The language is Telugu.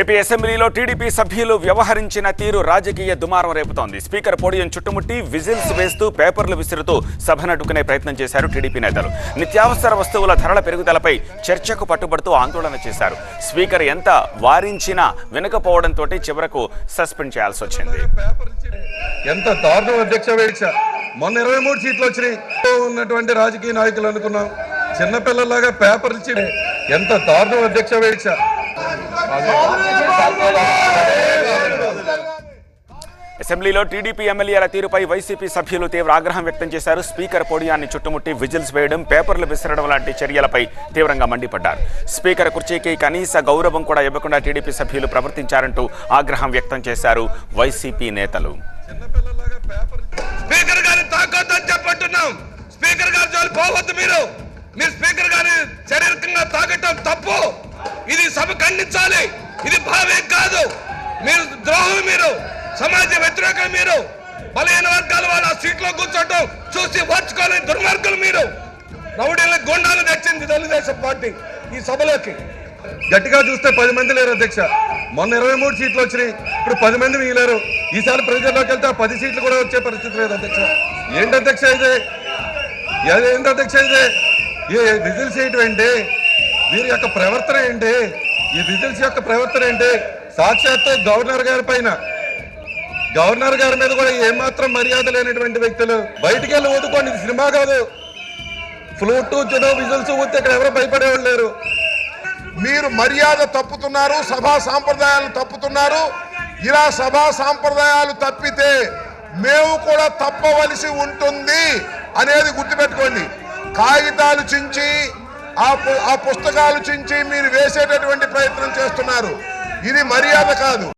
ఏపీ అసెంబ్లీలో టీడీపీ సభ్యులు వ్యవహరించిన తీరు రాజకీయ దుమారం రేపుతోంది. స్పీకర్ పోడియం చుట్టుముట్టి విజిల్స్ వేస్తూ పేపర్లు విసురుతూ సభ నడుకునే ప్రయత్నం చేశారు టీడీపీ నేతలు. నిత్యావసర వస్తువుల ధరల పెరుగుదలపై చర్చకు పట్టుబడుతూ ఆందోళన చేశారు. స్పీకర్ ఎంత వారించినా వినకపోవడంతో చివరకు సస్పెండ్ చేయాల్సి వచ్చింది. పేపర్ ఎంత దారుణం అధ్యక్ష వేక్ష మొన్న ఇరవై మూడు సీట్లు వచ్చినాయి. ఉన్నటువంటి రాజకీయ నాయకులు అనుకున్నాం. చిన్నపిల్లలాగా పేపర్ ఇచ్చి ఎంత దారుణం అధ్యక్ష వేక్ష అసెంబ్లీలో టీడీపీ ఎమ్మెల్యేల తీరుపై వైసీపీ సభ్యులు తీవ్ర ఆగ్రహం వ్యక్తం చేశారు. స్పీకర్ పోడియాన్ని చుట్టుముట్టి విజిల్స్ వేయడం పేపర్లు విసరడం లాంటి చర్యలపై తీవ్రంగా మండిపడ్డారు. స్పీకర్ కుర్చీకి కనీస గౌరవం కూడా ఇవ్వకుండా టీడీపీ సభ్యులు ప్రవర్తించారంటూ ఆగ్రహం వ్యక్తం చేశారు వైసీపీ నేతలు. స్పీకర్ స్పీకర్ మీరు. మీరు స్పీకర్ గారిని శారీరకంగా తాగటం తప్పు. ఇది సభ ఖండించాలి. ఇది భావే కాదు. మీరు ద్రోహం మీరు సమాజ వ్యతిరేకం మీరు బలహీన వర్గాల వాళ్ళ ఆ సీట్లో కూర్చోటం చూసి ఓర్చుకోలేని దుర్మార్గులు మీరు. రౌడీల గుండాలు తెచ్చింది తెలుగుదేశం పార్టీ ఈ సభలోకి. గట్టిగా చూస్తే పది మంది లేరు అధ్యక్ష. మొన్న ఇరవై మూడు సీట్లు వచ్చినాయి. ఇప్పుడు పది మంది మిగిలారు. ఈసారి ప్రజల్లోకి వెళ్తే ఆ పది సీట్లు కూడా వచ్చే పరిస్థితి లేదు అధ్యక్ష. ఏంటి అధ్యక్ష ఇది? ఏంటి అధ్యక్ష ఇది? ఏ విజిల్స్ చేయటం ఏంటి? వీరి యొక్క ప్రవర్తన ఏంటి? ఈ విజిల్స్ యొక్క ప్రవర్తన ఏంటి? సాక్షాత్తు గవర్నర్ గారి పైన. గవర్నర్ గారి మీద కూడా ఏమాత్రం మర్యాద లేనటువంటి వ్యక్తులు. బయటికి వెళ్ళి ఊదుకోండి ఇది సినిమా కాదు. ఫ్లూటు ఊచడం విజిల్స్ ఊతే ఇక్కడ ఎవరు భయపడేవాళ్ళు లేరు. మీరు మర్యాద తప్పుతున్నారు సభా సాంప్రదాయాలు తప్పుతున్నారు. ఇలా సభా సాంప్రదాయాలు తప్పితే మేము కూడా తప్పవలసి ఉంటుంది అనేది గుర్తుపెట్టుకోండి. కాగితాలు చించి ఆ పుస్తకాలు చించి మీరు వేసేటటువంటి ప్రయత్నం చేస్తున్నారు. ఇది మర్యాద కాదు.